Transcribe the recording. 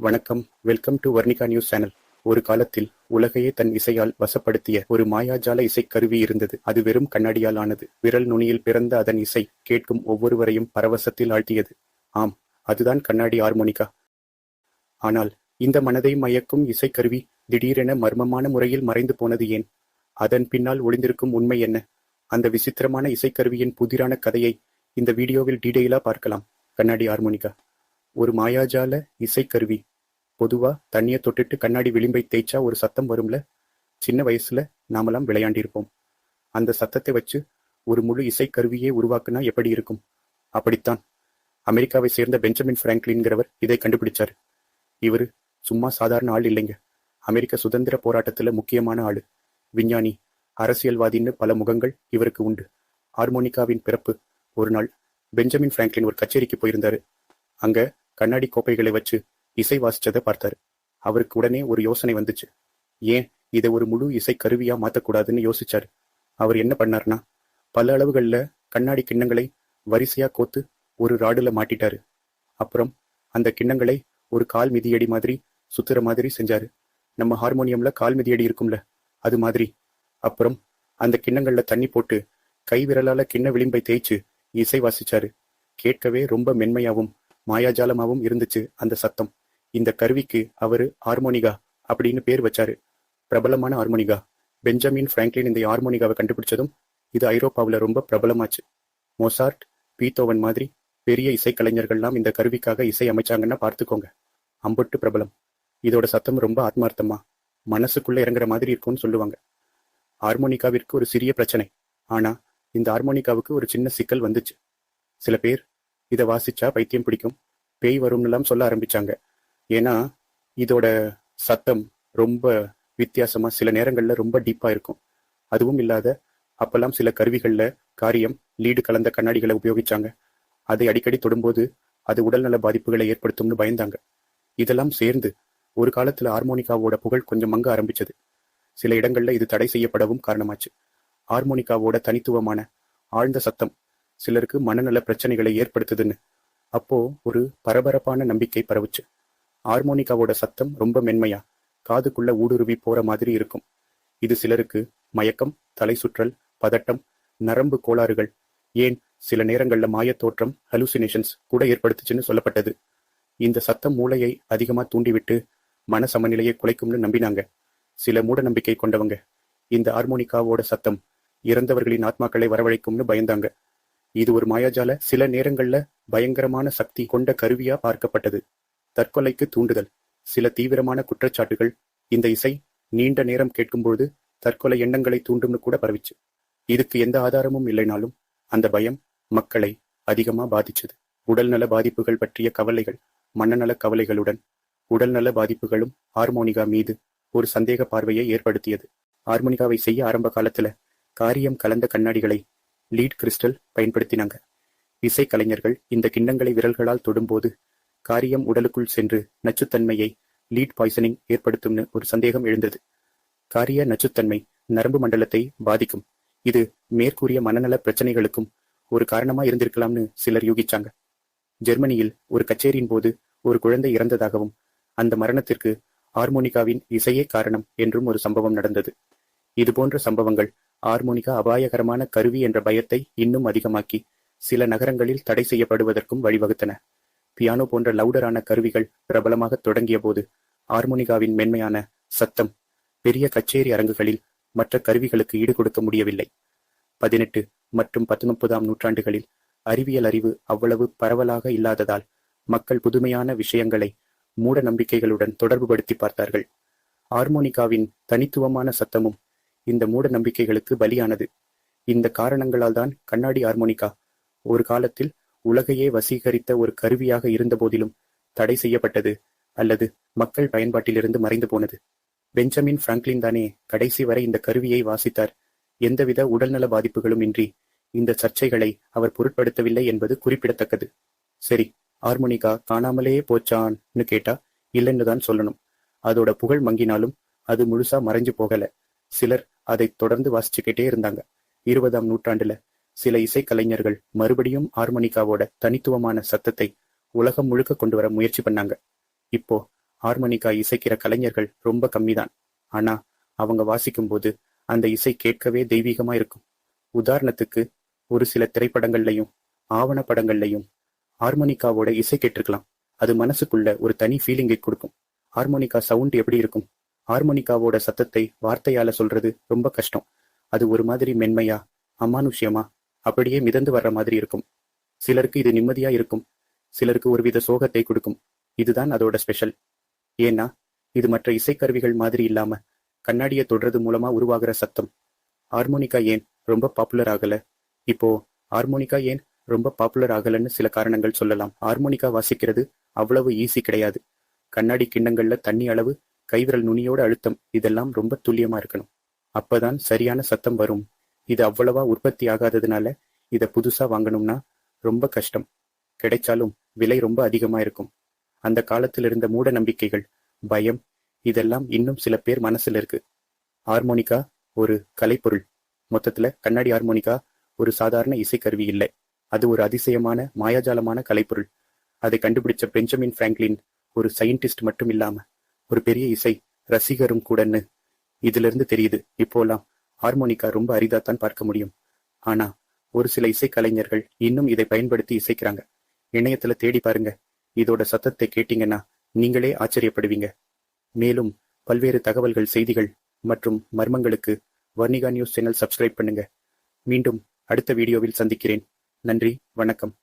வணக்கம். Welcome to Varnika news channel ஒரு காலத்தில் உலகையே தன் இசையால் வசப்படுத்திய ஒரு மாயாஜால இசைக்கருவி இருந்தது. அது வெறும் கண்ணாடியால் ஆனது விரல் நுனியில் பிறந்த அதன் இசை கேட்கும் ஒவ்வொருவரையும் பரவசத்தில் ஆழ்த்தியது. ஆம் அதுதான் கண்ணாடி ஹார்மோனிகா. ஆனால் இந்த மனதை மயக்கும் இசைக்கருவி திடீரென மர்மமான முறையில் மறைந்து போனது ஏன்? அதன் பின்னால் ஒளிந்திருக்கும் உண்மை என்ன? அந்த விசித்திரமான இசைக்கருவியின் புதிரான கதையை இந்த வீடியோவில் டீடெயிலா பார்க்கலாம். கண்ணாடி ஹார்மோனிகா. ஒரு மாயாஜால இசைக்கருவி. பொதுவா தண்ணிய தொட்டுட்டு கண்ணாடி விளிம்பை தேய்ச்சா ஒரு சத்தம் வரும்ல? சின்ன வயசுல நாமெல்லாம் விளையாண்டிருப்போம். அந்த சத்தத்தை வச்சு ஒரு முழு இசைக்கருவியே உருவாக்குனா எப்படி இருக்கும்? அப்படித்தான். அமெரிக்காவை சேர்ந்த பெஞ்சமின் பிராங்க்லின்கிறவர் இதை கண்டுபிடிச்சாரு. இவரு சும்மா சாதாரண ஆள் இல்லைங்க. அமெரிக்க சுதந்திர போராட்டத்துல முக்கியமான ஆளு. விஞ்ஞானி அரசியல்வாதின்னு பல முகங்கள் இவருக்கு உண்டு. ஹார்மோனிகாவின் பிறப்பு. ஒரு நாள் பெஞ்சமின் பிராங்க்லின் ஒரு கச்சேரிக்கு போயிருந்தாரு. அங்க கண்ணாடி கோப்பைகளை வச்சு இசை வாசிச்சதை பார்த்தாரு. அவருக்கு உடனே ஒரு யோசனை வந்துச்சு. ஏன் இதை ஒரு முழு இசை கருவியா மாத்தக்கூடாதுன்னு யோசிச்சாரு. அவர் என்ன பண்ணாருன்னா பல அளவுகள்ல கண்ணாடி கிண்ணங்களை வரிசையா கோத்து ஒரு ராடுல மாட்டிட்டாரு. அப்புறம் அந்த கிண்ணங்களை ஒரு கால் மிதியடி மாதிரி சுத்துற மாதிரி செஞ்சாரு. நம்ம ஹார்மோனியம்ல கால் மிதியடி இருக்கும்ல அது மாதிரி. அப்புறம் அந்த கிண்ணங்கள்ல தண்ணி போட்டு கை விரலால கிண்ண விளிம்பை தேய்ச்சு இசை வாசிச்சாரு. கேட்கவே ரொம்ப மென்மையாவும் மாயாஜாலமாவும் இருந்துச்சு அந்த சத்தம். இந்த கருவிக்கு அவரு ஹார்மோனிகா அப்படின்னு பேர் வச்சாரு. பிரபலமான ஹார்மோனிகா. பெஞ்சமின் பிராங்க்லின் இந்த ஹார்மோனிகாவை கண்டுபிடிச்சதும் இது ஐரோப்பாவில் ரொம்ப பிரபலமாச்சு. மொசார்ட் பீத்தோவன் மாதிரி பெரிய இசைக்கலைஞர்கள்லாம் இந்த கருவிக்காக இசை அமைச்சாங்கன்னா பார்த்துக்கோங்க. அம்புட்டு பிரபலம். இதோட சத்தம் ரொம்ப ஆத்மார்த்தமா. மனசுக்குள்ள இறங்குற மாதிரி இருக்கும்னு சொல்லுவாங்க. ஹார்மோனிகாவிற்கு ஒரு சிறிய பிரச்சனை. ஆனா இந்த ஹார்மோனிகாவுக்கு ஒரு சின்ன சிக்கல் வந்துச்சு. சில பேர் இதை வாசிச்சா பைத்தியம் பிடிக்கும். பேய் வரும்னுலாம் சொல்ல ஆரம்பிச்சாங்க. ஏன்னா இதோட சத்தம் ரொம்ப வித்தியாசமா சில நேரங்கள்ல ரொம்ப டீப்பா இருக்கும். அதுவும் இல்லாத அப்பெல்லாம் சில கருவிகள்ல காரியம் லீடு கலந்த கண்ணாடிகளை உபயோகிச்சாங்க. அதை அடிக்கடி தொடும்போது அது உடல்நல பாதிப்புகளை ஏற்படுத்தும்னு பயந்தாங்க. இதெல்லாம் சேர்ந்து ஒரு காலத்துல ஹார்மோனிகாவோட புகழ் கொஞ்சம் மங்க ஆரம்பிச்சது. சில இடங்கள்ல இது தடை செய்யப்படவும் காரணமாச்சு. ஹார்மோனிகாவோட தனித்துவமான ஆழ்ந்த சத்தம் சிலருக்கு மனநல பிரச்சனைகளை ஏற்படுத்துதுன்னு. அப்போ ஒரு பரபரப்பான நம்பிக்கை பரவுச்சு. ஹார்மோனிகாவோட சத்தம் ரொம்ப மென்மையா காதுக்குள்ள ஊடுருவி போற மாதிரி இருக்கும். இது சிலருக்கு மயக்கம் தலை சுற்றல் பதட்டம் நரம்பு கோளாறுகள் ஏன் சில நேரங்கள்ல மாயத்தோற்றம் ஹலூசினேஷன்ஸ் கூட ஏற்படுத்துச்சுன்னு சொல்லப்பட்டது. இந்த சத்தம் மூளையை அதிகமா தூண்டிவிட்டு மன சமநிலையை குலைக்கும்னு நம்பினாங்க. சில மூட நம்பிக்கை கொண்டவங்க. இந்த ஹார்மோனிகாவோட சத்தம் இறந்தவர்களின் ஆத்மாக்களை வரவழைக்கும்னு பயந்தாங்க. இது ஒரு மாயாஜால சில நேரங்கள்ல பயங்கரமான சக்தி கொண்ட கருவியா பார்க்கப்பட்டது. தற்கொலைக்கு தூண்டுதல். சில தீவிரமான குற்றச்சாட்டுகள். இந்த இசை நீண்ட நேரம் கேட்கும்போது தற்கொலை எண்ணங்களை தூண்டும்னு கூட பரவிச்சு. இதுக்கு எந்த ஆதாரமும் இல்லைனாலும் அந்த பயம் மக்களை அதிகமா பாதிச்சது. உடல்நல பாதிப்புகள் பற்றிய கவலைகள் மனநல கவலைகளுடன் உடல்நல பாதிப்புகளும் ஹார்மோனிகா மீது ஒரு சந்தேக பார்வையை ஏற்படுத்தியது. ஹார்மோனிகாவை செய்ய ஆரம்ப காலத்துல காரியம் கலந்த கண்ணாடிகளை லீட் கிறிஸ்டல் பயன்படுத்தினாங்க. இசை கலைஞர்கள் இந்த கிண்ணங்களை விரல்களால் தொடும்போது காரியம் உடலுக்குள் சென்று நச்சுத்தன்மையை லீட் பாய்சனிங் ஏற்படுத்தும்னு ஒரு சந்தேகம் எழுந்தது. காரிய நச்சுத்தன்மை நரம்பு மண்டலத்தை பாதிக்கும். இது மேற்கூறிய மனநல பிரச்சனைகளுக்கும் ஒரு காரணமா இருந்திருக்கலாம்னு சிலர் யூகிச்சாங்க. ஜெர்மனியில் ஒரு கச்சேரியின் போது ஒரு குழந்தை இறந்ததாகவும் அந்த மரணத்திற்கு ஹார்மோனிகாவின் இசையே காரணம் என்றும் ஒரு சம்பவம் நடந்தது. இதுபோன்ற சம்பவங்கள் ஹார்மோனிகா அபாயகரமான கருவி என்ற பயத்தை இன்னும் அதிகமாக்கி சில நகரங்களில் தடை செய்யப்படுவதற்கும் வழிவகுத்தன. பியானோ போன்ற லவுடரான கருவிகள் பிரபலமாக தொடங்கிய போது ஹார்மோனிகாவின் மென்மையான சத்தம் பெரிய கச்சேரி அரங்குகளில் மற்ற கருவிகளுக்கு ஈடுகொடுக்க முடியவில்லை. பதினெட்டு மற்றும் பத்தொன்பதாம் நூற்றாண்டுகளில் அறிவியல் அறிவு அவ்வளவு பரவலாக இல்லாததால் மக்கள் புதுமையான விஷயங்களை மூட நம்பிக்கைகளுடன் தொடர்புபடுத்தி பார்த்தார்கள். ஹார்மோனிகாவின் தனித்துவமான சத்தமும் இந்த மூட நம்பிக்கைகளுக்கு பலியானது. இந்த காரணங்களால் தான் கண்ணாடி ஹார்மோனிகா ஒரு காலத்தில் உலகையே வசீகரித்த ஒரு கருவியாக இருந்த போதிலும் தடை செய்யப்பட்டது அல்லது மக்கள் பயன்பாட்டிலிருந்து மறைந்து போனது. பெஞ்சமின் பிராங்க்லின் தானே கடைசி வரை இந்த கருவியை வாசித்தார். எந்தவித உடல்நல பாதிப்புகளும் இன்றி இந்த சர்ச்சைகளை அவர் பொருட்படுத்தவில்லை என்பது குறிப்பிடத்தக்கது. சரி ஹார்மோனிகா காணாமலே போச்சான்னு கேட்டா இல்லைன்னு தான் சொல்லணும். அதோட புகழ் மங்கினாலும் அது முழுசா மறைஞ்சு போகல. சிலர் அதை தொடர்ந்து வாசிச்சுக்கிட்டே இருந்தாங்க. இருபதாம் நூற்றாண்டுல சில இசைக்கலைஞர்கள் மறுபடியும் ஹார்மோனிகாவோட தனித்துவமான சத்தத்தை உலகம் முழுக்க கொண்டு வர முயற்சி பண்ணாங்க. இப்போ ஹார்மோனிகா இசைக்கிற கலைஞர்கள் ரொம்ப கம்மிதான். ஆனா அவங்க வாசிக்கும்போது அந்த இசை கேட்கவே தெய்வீகமா இருக்கும். உதாரணத்துக்கு ஒரு சில திரைப்படங்கள்லையும் ஆவண படங்கள்லையும் ஹார்மோனிகாவோட இசை கேட்டிருக்கலாம். அது மனசுக்குள்ள ஒரு தனி ஃபீலிங்கை கொடுக்கும். ஹார்மோனிகா சவுண்ட் எப்படி இருக்கும்? ஹார்மோனிகாவோட சத்தத்தை வார்த்தையால சொல்றது ரொம்ப கஷ்டம். அது ஒரு மாதிரி மென்மையா அமானுஷ்யமா அப்படியே மிதந்து வர்ற மாதிரி இருக்கும். சிலருக்கு இது நிம்மதியா இருக்கும். சிலருக்கு ஒருவித சோகத்தை கொடுக்கும். இதுதான் அதோட ஸ்பெஷல். ஏன்னா இது மற்ற இசைக்கருவிகள் மாதிரி இல்லாம கண்ணாடியை தொடுறது மூலமா உருவாகிற சத்தம். ஹார்மோனிகா ஏன் ரொம்ப பாப்புலர் ஆகல? இப்போ ஹார்மோனிகா ஏன் ரொம்ப பாப்புலர் ஆகலன்னு சில காரணங்கள் சொல்லலாம். ஹார்மோனிகா வாசிக்கிறது அவ்வளவு ஈஸி கிடையாது. கண்ணாடி கிண்ணங்கள்ல தண்ணி அளவு கைவிரல் நுனியோட அழுத்தம் இதெல்லாம் ரொம்ப துல்லியமா இருக்கணும். அப்பதான் சரியான சத்தம் வரும். இது அவ்வளவா உற்பத்தி ஆகாததுனால இத புதுசா வாங்கணும்னா ரொம்ப கஷ்டம். கிடைச்சாலும் விலை ரொம்ப அதிகமா இருக்கும். அந்த காலத்தில் இருந்த மூட நம்பிக்கைகள் பயம் இதெல்லாம் இன்னும் சில பேர் மனசுல இருக்கு. ஹார்மோனிகா ஒரு கலைப்பொருள். மொத்தத்துல கண்ணாடி ஹார்மோனிகா ஒரு சாதாரண இசைக்கருவி இல்லை. அது ஒரு அதிசயமான மாயாஜாலமான கலைப்பொருள். அதை கண்டுபிடிச்ச பெஞ்சமின் பிராங்க்லின் ஒரு சயின்டிஸ்ட் மட்டும் இல்லாம ஒரு பெரிய இசை ரசிகரும் கூடன்னு இதுல இருந்து தெரியுது. இப்போலாம் ஹார்மோனிகா ரொம்ப அரிதாத்தான் பார்க்க முடியும். ஆனா ஒரு சில இசைக்கலைஞர்கள் இன்னும் இதை பயன்படுத்தி இசைக்கிறாங்க. இணையத்துல தேடி பாருங்க. இதோட சத்தத்தை கேட்டீங்கன்னா நீங்களே ஆச்சரியப்படுவீங்க. மேலும் பல்வேறு தகவல்கள் செய்திகள் மற்றும் மர்மங்களுக்கு வர்ணிகா நியூஸ் சேனல் சப்ஸ்கிரைப் பண்ணுங்க. மீண்டும் அடுத்த வீடியோவில் சந்திக்கிறேன். நன்றி வணக்கம்.